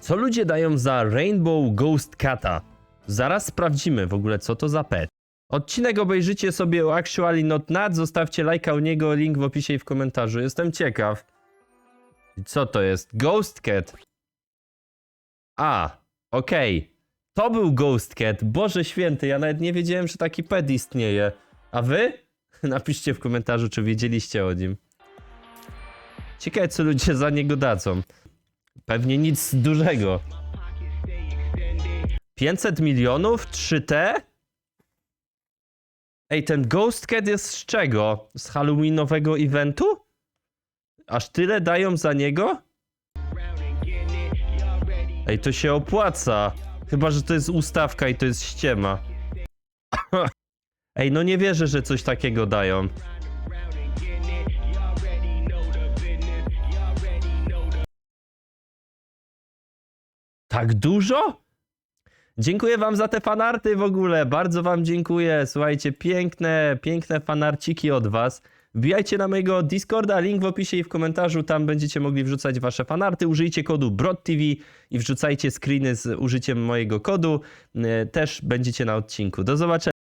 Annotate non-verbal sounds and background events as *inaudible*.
Co ludzie dają za Rainbow Ghost Cata? Zaraz sprawdzimy w ogóle, co to za pet. Odcinek obejrzycie sobie o Actually Not zostawcie lajka u niego, link w opisie i w komentarzu. Jestem ciekaw. Co to jest? Ghost Cat. A, okej. To był Ghost Cat. Boże święty, ja nawet nie wiedziałem, że taki pet istnieje. A wy? *laughs* Napiszcie w komentarzu, czy wiedzieliście o nim. Ciekawe, co ludzie za niego dadzą. Pewnie nic dużego. 500 milionów? 3T? Ej, ten Ghost Cat jest z czego? Z Halloweenowego eventu? Aż tyle dają za niego? Ej, to się opłaca. Chyba, że to jest ustawka i to jest ściema. *laughs* Ej, no nie wierzę, że coś takiego dają. Tak dużo? Dziękuję wam za te fanarty w ogóle, bardzo wam dziękuję. Słuchajcie, piękne, piękne fanarciki od was. Wbijajcie na mojego Discorda, link w opisie i w komentarzu, tam będziecie mogli wrzucać wasze fanarty. Użyjcie kodu BRODTV i wrzucajcie screeny z użyciem mojego kodu. E, Też będziecie na odcinku. Do zobaczenia.